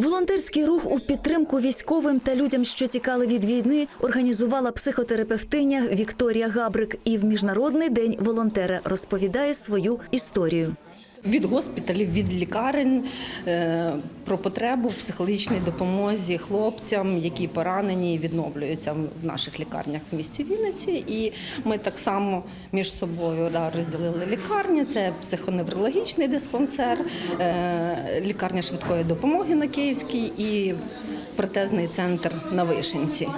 Волонтерський рух у підтримку військовим та людям, що тікали від війни, організувала психотерапевтиня Вікторія Габрик. І в міжнародний день волонтера розповідає свою історію. Від госпіталів, від лікарень е, про потребу в психологічній допомозі хлопцям, які поранені і відновлюються в наших лікарнях в місті Вінниці. І ми так само між собою розділили лікарні. Це психоневрологічний диспансер, е, лікарня швидкої допомоги на Київській і протезний центр на Вишенці.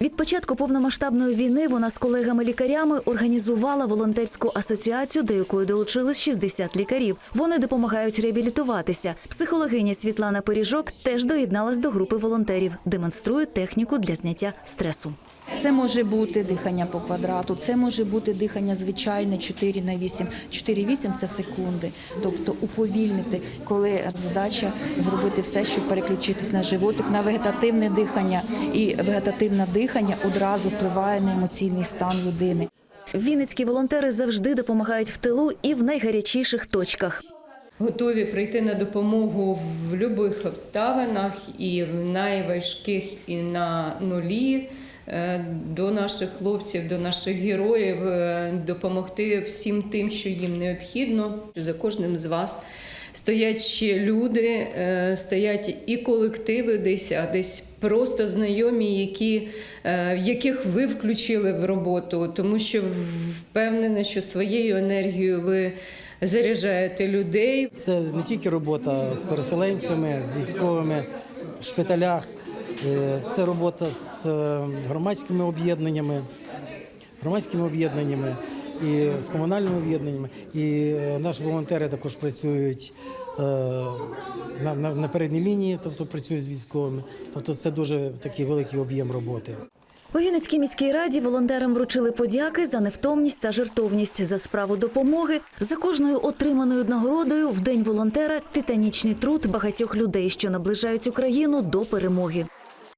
Від початку повномасштабної війни вона з колегами-лікарями організувала волонтерську асоціацію, до якої долучились 60 лікарів. Вони допомагають реабілітуватися. Психологиня Світлана Пиріжок теж доєдналась до групи волонтерів, демонструє техніку для зняття стресу. Це може бути дихання по квадрату, це може бути дихання звичайне 4 на 8. 4-8 – це секунди. Тобто уповільнити, коли задача зробити все, щоб переключитись на животик, на вегетативне дихання. І вегетативне дихання одразу впливає на емоційний стан людини. Вінницькі волонтери завжди допомагають в тилу і в найгарячіших точках. готові прийти на допомогу в будь-яких обставинах, і в найважких, і на нулі. Е, До наших хлопців, до наших героїв е, допомогти всім тим, що їм необхідно. За кожним з вас стоять ще люди, е, стоять і колективи десь, а десь просто знайомі, які, яких ви включили в роботу, тому що впевнена, що своєю енергією ви заряджаєте людей. Це не тільки робота з переселенцями, з військовими в шпиталях, це робота з е, громадськими об'єднаннями, громадськими об'єднаннями і з комунальними об'єднаннями. І е, наші волонтери також працюють е, на, на, на передній лінії, тобто працюють з військовими. Тобто це дуже такий великий об'єм роботи. У Вінницькій міській раді волонтерам вручили подяки за невтомність та жертовність за справу допомоги. За кожною отриманою нагородою в день волонтера титанічний труд багатьох людей, що наближають Україну до перемоги.